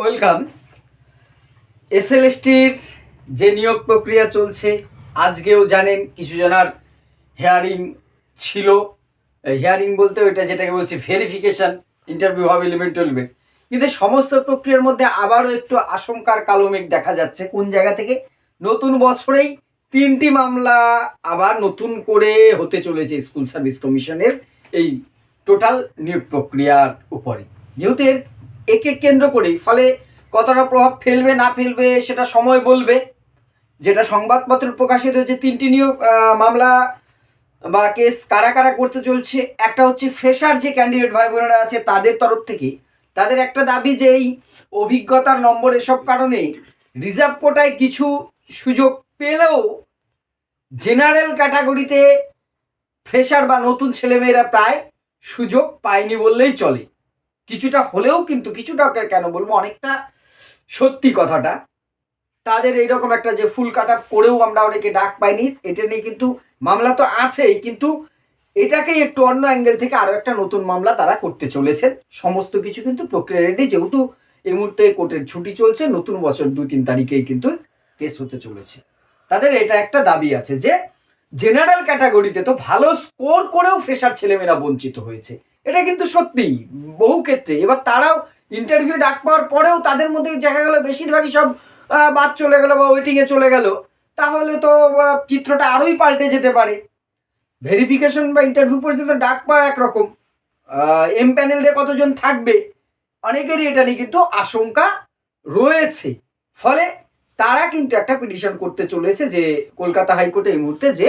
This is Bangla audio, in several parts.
ওয়েলকাম। এসএলএসটির যে নিয়োগ প্রক্রিয়া চলছে, আজকেও জানেন কিছু জনার হেয়ারিং ছিল। হেয়ারিং বলতে ওইটা যেটাকে বলছি ভেরিফিকেশন ইন্টারভিউ হবে ইলেভেন টুয়েলভের কিন্তু সমস্ত প্রক্রিয়ার মধ্যে আবারও একটু আশঙ্কার কালো মেঘ দেখা যাচ্ছে। কোন জায়গা থেকে? নতুন বছরেই তিনটি মামলা আবার নতুন করে হতে চলেছে স্কুল সার্ভিস কমিশনের এই টোটাল নিয়োগ প্রক্রিয়ার উপরে। যেহেতু এর একে কেন্দ্র করেই, ফলে কতটা প্রভাব ফেলবে না ফেলবে সেটা সময় বলবে। যেটা সংবাদপত্র প্রকাশিত হয়েছে, তিনটি নিয়োগ মামলা বা কেস কারা কারা করতে চলছে, একটা হচ্ছে ফ্রেশার যে ক্যান্ডিডেট ভাই বোনেরা আছে তাদের তরফ থেকে। তাদের একটা দাবি যে এই অভিজ্ঞতার নম্বর এসব কারণে রিজার্ভ কোটায় কিছু সুযোগ পেলেও জেনারেল ক্যাটাগরিতে ফ্রেশার বা নতুন ছেলেমেয়েরা প্রায় সুযোগ পায়নি বললেই চলে। কিছুটা হলেও কিন্তু কিছুটা কেন বলব, অনেকটা সত্যি কথাটা। তাদের এইরকম একটা যে ফুল কাট আপ করেও আমরা অনেকে ডাক পাইনি, এটা নিয়ে কিন্তু মামলা তো আছেই, কিন্তু এটাকেই একটু অন্য অ্যাঙ্গেল থেকে আরও একটা নতুন মামলা তারা করতে চলেছেন। সমস্ত কিছু কিন্তু প্রক্রিয়া রেডি যেহেতু এই মুহূর্তে কোর্টের ছুটি চলছে, নতুন বছর দুই তিন তারিখেই কিন্তু কেস হতে চলেছে। তাদের এটা একটা দাবি আছে যে জেনারেল ক্যাটাগরিতে তো ভালো স্কোর করেও ফ্রেশার ছেলেমেয়েরা বঞ্চিত হয়েছে। এটা কিন্তু সত্যি বহু ক্ষেত্রে। এবার তারাও ইন্টারভিউ ডাক পাওয়ার পরেও তাদের মধ্যে দেখা গেলো বেশিরভাগই সব বাদ চলে গেলো বা ওয়েটিংয়ে চলে গেল। তাহলে তো চিত্রটা আরোই পাল্টে যেতে পারে। ভেরিফিকেশন বা ইন্টারভিউ পর্যন্ত ডাক পাওয়া একরকম। এম প্যানেলে কতজন থাকবে? অনেকেরই এটা নিয়ে কিন্তু আশঙ্কা রয়েছে। ফলে তারা কিন্তু একটা পিটিশন করতে চলেছে যে, কলকাতা হাইকোর্টে এই মুহূর্তে যে,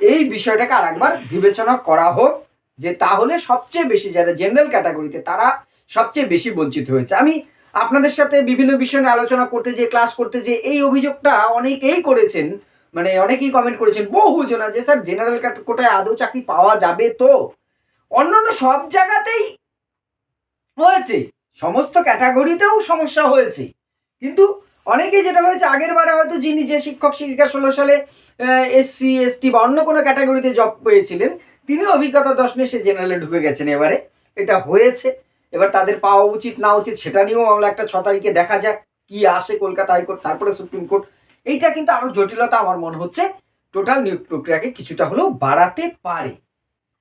এই বিষয়টাকে আর একবার বিবেচনা করা হোক। যে তাহলে সবচেয়ে বেশি যারা জেনারেল ক্যাটাগরিতে তারা সবচেয়ে বেশি বঞ্চিত হয়েছে। আমি আপনাদের সাথে বিভিন্ন বিষয় নিয়ে আলোচনা করতে যে ক্লাস করতে যে এই অভিযোগটা অনেকেই করেছেন মানে অনেকেই কমেন্ট করেছেন বহু জনা যে স্যার জেনারেল কোটায় আদৌ চাকরি পাওয়া যাবে তো? অন্যান্য সব জায়গাতেই হয়েছে, সমস্ত ক্যাটাগরিতেও সমস্যা হয়েছে। কিন্তু অনেকেই যেটা হয়েছে, আগের বারে হয়তো যিনি যে শিক্ষক শিক্ষিকা ষোলো সালে এসসি, এসটি বা অন্য কোনো ক্যাটাগরিতে জব পেয়েছিলেন তিনি অভিজ্ঞতা দশ সে জেনারেলে ঢুকে গেছেন এবারে। এটা হয়েছে। এবার তাদের পাওয়া উচিত, না উচিত, সেটা নিয়েও মামলা একটা ছ তারিখে দেখা যাক কি আসে কলকাতা হাইকোর্ট, তারপরে সুপ্রিম কোর্ট। এইটা কিন্তু আরও জটিলতা আমার মনে হচ্ছে। টোটাল নিয়োগ প্রক্রিয়াকে কিছুটা হলেও বাড়াতে পারে।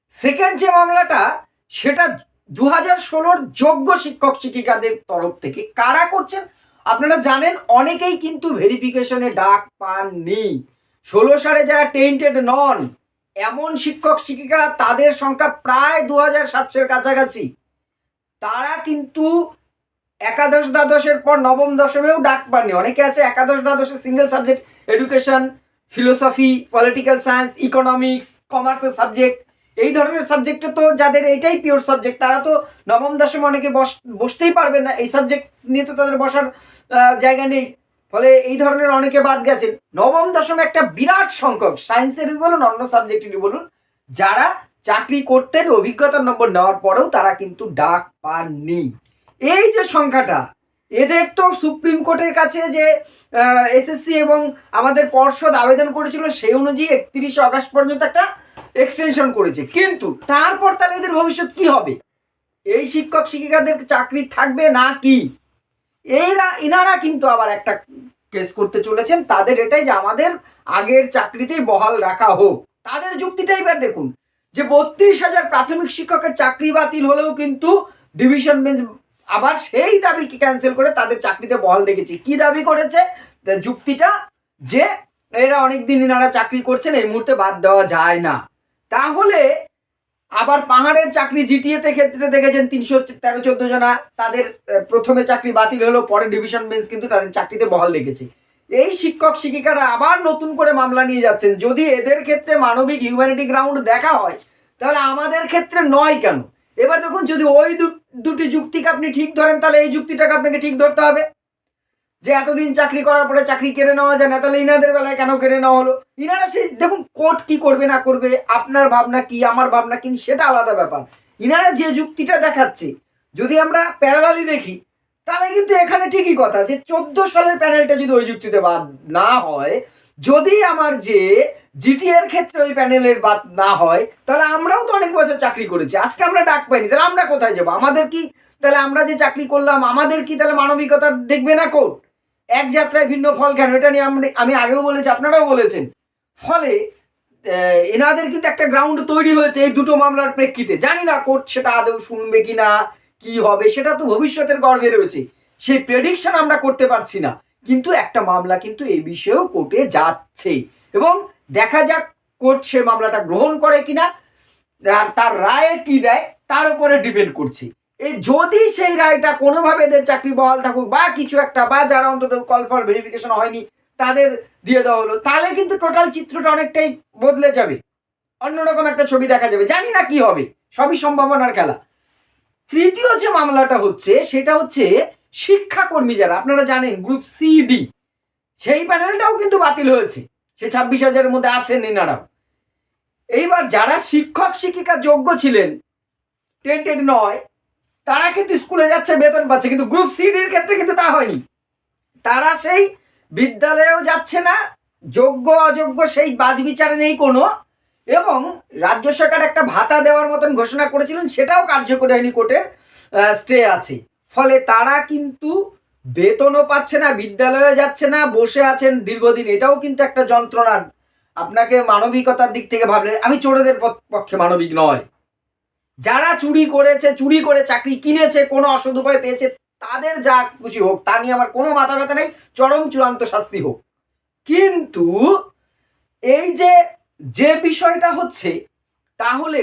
সেকেন্ড যে মামলাটা, সেটা দু হাজার ষোলোর যোগ্য শিক্ষক শিক্ষিকাদের তরফ থেকে কারা করছেন? আপনারা জানেন, অনেকেই কিন্তু ভেরিফিকেশনে ডাক পাননি। ষোলো সালে যারা টেন্টেড নন এমন শিক্ষক, শিক্ষিকা তাদের সংখ্যা প্রায় দু হাজার সাতশোর কাছাকাছি। তারা কিন্তু একাদশ দ্বাদশের পর নবম দশমেও ডাক পাননি। অনেকে আছে একাদশ দ্বাদশে single subject education philosophy political science economics কমার্সের সাবজেক্ট এই ধরনের সাবজেক্টে তো যাদের এটাই পিওর সাবজেক্ট তারা তো নবম দশমে অনেকে বস, বসতেই পারবে না। এই সাবজেক্ট নিয়ে তো তাদের বসার জায়গা নেই। ফলে এই ধরনের অনেকে বাদ গেছেন। নবম দশম একটা বিরাট সংখ্যক সায়েন্সেরই বলুন, অন্য সাবজেক্টেরই বলুন, যারা চাকরি করতেন, অভিজ্ঞতার নম্বর নেওয়ার পরেও তারা কিন্তু ডাক পাননি। এই যে সংখ্যাটা, এদের তো সুপ্রিম কোর্টের কাছে যে এসএসসি এবং আমাদের পর্ষদ আবেদন করেছিল, সেই অনুযায়ী একত্রিশে আগস্ট পর্যন্ত একটা এক্সটেনশন করেছে। কিন্তু তারপর তাহলে এদের ভবিষ্যৎ কি হবে? এই শিক্ষক শিক্ষিকাদের চাকরি থাকবে না কি? এরা ইনারা কিন্তু আবার একটা কেস করতে চলেছেন। তাদের এটাই যে আমাদের আগের চাকরিতেই বহাল রাখা হোক। তাদের যুক্তিটাই এবার দেখুন, যে বত্রিশ হাজার প্রাথমিক শিক্ষকের চাকরি বাতিল হলেও কিন্তু ডিভিশন বেঞ্চ আবার সেই দাবিকে ক্যান্সেল করে তাদের চাকরিতে বহাল রেখেছে। কি দাবি করেছে? যুক্তিটা যে এরা অনেকদিন এনারা চাকরি করছেন, এই মুহূর্তে বাদ দেওয়া যায় না। তাহলে আবার পাহাড়ের চাকরি জিটিএতে ক্ষেত্রে দেখেছেন তিনশো তেরো চোদ্দ জনা, তাদের প্রথমে চাকরি বাতিল হলো, পরে ডিভিশন বেঞ্চ কিন্তু তাদের চাকরিতে বহাল রেখেছে। এই শিক্ষক শিক্ষিকারা আবার নতুন করে মামলা নিয়ে যাচ্ছেন। যদি এদের ক্ষেত্রে মানবিক হিউম্যানিটি গ্রাউন্ড দেখা হয়, তাহলে আমাদের ক্ষেত্রে নয় কেন? এবার দেখুন, যদি ওই দুটি যুক্তিকে আপনি ঠিক ধরেন, তাহলে এই যুক্তিটাকে আপনাকে ঠিক ধরতে হবে। যে এতদিন চাকরি করার পরে চাকরি কেড়ে নেওয়া যায় না, তাহলে ইনাদের বেলায় কেন কেড়ে নেওয়া হলো? ইনারা সে দেখুন, কোর্ট কি করবে না করবে, আপনার ভাবনা কি, আমার ভাবনা কি, সেটা আলাদা ব্যাপার। ইনারা যে যুক্তিটা দেখাচ্ছে, যদি আমরা প্যারালালি দেখি, তাহলে কিন্তু এখানে ঠিকই কথা যে চোদ্দ সালের প্যানেলটা যদি ওই যুক্তিতে বাদ না হয়, যদি আমার যে জিটি এর ক্ষেত্রে ওই প্যানেলের বাদ না হয়, তাহলে আমরাও তো অনেক বছর চাকরি করেছি, আজকে আমরা ডাক পাইনি, তাহলে আমরা কোথায় যাব? আমাদের কি, তাহলে আমরা যে চাকরি করলাম, আমাদের কি তাহলে মানবিকতা দেখবে না কোর্ট? এক যাত্রায় ভিন্ন ফল কেন? এটা নিয়ে আমি আগেও বলেছি, আপনারাও বলেছেন। ফলে এনাদের কিন্তু একটা গ্রাউন্ড তৈরি হয়েছে এই দুটো মামলার প্রেক্ষিতে। জানি না কোর্ট সেটা আদৌ শুনবে কি না কি হবে, সেটা তো ভবিষ্যতের গর্ভে রয়েছে। সেই প্রেডিকশন আমরা করতে পারছি না। কিন্তু একটা মামলা কিন্তু এই বিষয়েও কোর্টে যাচ্ছে এবং দেখা যাক কোর্ট সে মামলাটা গ্রহণ করে কিনা, আর তার রায়ে কি দেয়, তার উপরে ডিপেন্ড করছে। এই যদি সেই রায়টা কোনোভাবে এদের চাকরি বহাল থাকুক বা কিছু একটা, বা যারা অন্তত কল ফর ভেরিফিকেশন হয়নি, তাদের দিয়ে দেওয়া হলো, তাহলে কিন্তু টোটাল চিত্রটা অনেকটাই বদলে যাবে। অন্যরকম একটা ছবি দেখা যাবে। জানি না কি হবে, সবই সম্ভাবনার খেলা। তৃতীয় যে মামলাটা হচ্ছে, সেটা হচ্ছে শিক্ষাকর্মী যারা, আপনারা জানেন গ্রুপ সি ডি সেই প্যানেলটাও কিন্তু বাতিল হয়েছে। সে ছাব্বিশ হাজারের মধ্যে আছেন এনারাও। এইবার যারা শিক্ষক শিক্ষিকা যোগ্য ছিলেন টেন্টেড নয় তারা কিন্তু স্কুলে যাচ্ছে, বেতন পাচ্ছে, কিন্তু গ্রুপ সিডির ক্ষেত্রে কিন্তু তা হয়নি। তারা সেই বিদ্যালয়েও যাচ্ছে না, যোগ্য, অযোগ্য সেই বাজ বিচারে নেই কোনো। এবং রাজ্য সরকার একটা ভাতা দেওয়ার মতন ঘোষণা করেছিলেন, সেটাও কার্যকরী হয়নি কোর্টের স্টে আছে। ফলে তারা কিন্তু বেতনও পাচ্ছে না বিদ্যালয়ে যাচ্ছে না, বসে আছেন দীর্ঘদিন। এটাও কিন্তু একটা যন্ত্রণার, আপনাকে মানবিকতার দিক থেকে ভাবলে, আমি চোরদের পক- পক্ষে মানবিক নয়। যারা চুরি করেছে, চুরি করে চাকরি কিনেছে, কোনো অসৎ উপায় পেয়েছে, তাদের যা খুশি হোক, তা নিয়ে আমার কোনো মাথা ব্যথা নেই, চরম চূড়ান্ত শাস্তি হোক। কিন্তু এই যে যে বিষয়টা হচ্ছে, তাহলে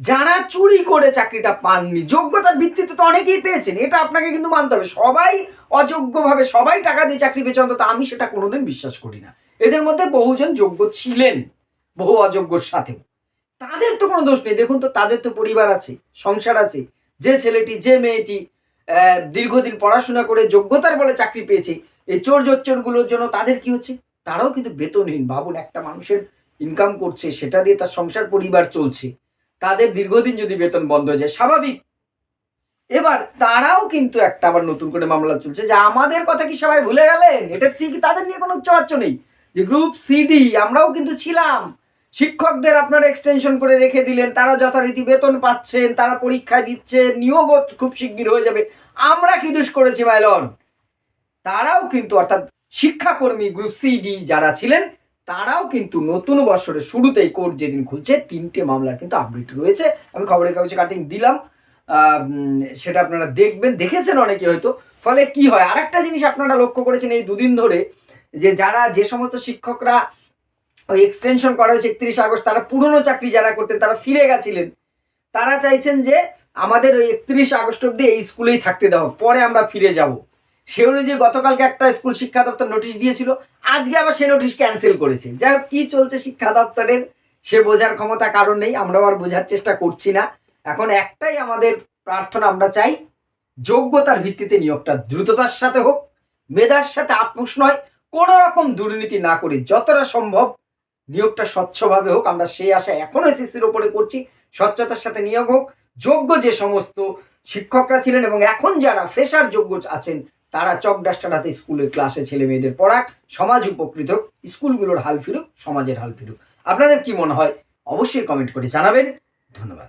যারা চুরি করে চাকরিটা পাননি, যোগ্যতার ভিত্তিতে তো অনেকেই পেয়েছেন, এটা আপনাকে কিন্তু মানতে হবে। সবাই অযোগ্যভাবে, সবাই টাকা দিয়ে চাকরি পেয়েছে অন্তত, আমি সেটা কোনোদিন বিশ্বাস করি না। এদের মধ্যে বহুজন যোগ্য ছিলেন, বহু অযোগ্যর সাথেও তাদের তো কোনো দোষ নেই। দেখুন তো, তাদের তো পরিবার আছে, সংসার আছে। যে ছেলেটি, যে মেয়েটি দীর্ঘদিন পড়াশোনা করে যোগ্যতার বলে চাকরি পেয়েছে, এই চোর জোচ্চোরগুলোর জন্য তাদের কি হচ্ছে? তারাও কিন্তু বেতনহীন। ভাবুন, একটা মানুষের ইনকাম করছে, সেটা দিয়ে তার সংসার, পরিবার চলছে। তাদের দীর্ঘদিন যদি বেতন বন্ধ হয়ে যায়, স্বাভাবিক। এবার তারাও কিন্তু একটা আবার নতুন করে মামলা চলছে যে আমাদের কথা কি সবাই ভুলে গেলেন? এটা ঠিক, তাদের নিয়ে কোনো উচ্চবাচ্য নেই। যে গ্রুপ সিডি আমরাও কিন্তু ছিলাম। শিক্ষকদের আপনারা এক্সটেনশন করে রেখে দিলেন, তারা যথারীতি বেতন পাচ্ছেন, তারা পরীক্ষায় দিচ্ছে নিয়োগও খুব শিগগির হয়ে যাবে। আমরা কি দোষ করেছি, মাইলন? তারাও কিন্তু, অর্থাৎ শিক্ষাকর্মী গ্রুপ সিডি যারা ছিলেন, তারাও কিন্তু নতুন বছরের শুরুতেই কোর্ট যেদিন খুলছে, তিনটে মামলার কিন্তু আপডেট রয়েছে। আমি খবরের কাগজে কাটিং দিলাম। সেটা আপনারা দেখবেন, দেখেছেন অনেকে হয়তো। ফলে কি হয়? আরেকটা জিনিস আপনারা লক্ষ্য করেছেন এই দুদিন ধরে, যে যারা যে সমস্ত শিক্ষকরা ওই এক্সটেনশন করা হয়েছে একত্রিশ আগস্ট, তারা পুরনো চাকরি যারা করতেন, তারা ফিরে গেছিলেন। তারা চাইছেন যে আমাদের ওই একত্রিশ আগস্ট অব্দি এই স্কুলেই থাকতে দাও পরে আমরা ফিরে যাব। সে অনুযায়ী গতকালকে একটা স্কুল শিক্ষা দপ্তর নোটিশ দিয়েছিল, আজকে আবার সে নোটিশ ক্যান্সেল করেছে। যাই হোক, কি চলছে শিক্ষা দপ্তরের, সে বোঝার ক্ষমতা কারণ নেই, আমরাও আর বোঝার চেষ্টা করছি না। এখন একটাই আমাদের প্রার্থনা, আমরা চাই যোগ্যতার ভিত্তিতে নিয়োগটা দ্রুততার সাথে হোক, মেধার সাথে আপোষ নয়, কোনো রকম দুর্নীতি না করে যতটা সম্ভব নিয়োগটা স্বচ্ছভাবে হোক, আমরা সেই আশা এখনও এসএসসির ওপরে করছি, স্বচ্ছতার সাথে নিয়োগ হোক, যোগ্য যে সমস্ত শিক্ষকরা ছিলেন এবং এখন যারা ফ্রেশার যোগ্য আছেন, তারা চক ডাস্টার হাতে স্কুলের ক্লাসে ছেলে মেয়েদের পড়াক, সমাজ উপকৃত হোক, স্কুলগুলোর হাল ফিরুক, সমাজের হাল ফিরুক। আপনাদের কি মনে হয়? অবশ্যই কমেন্ট করে জানাবেন। ধন্যবাদ।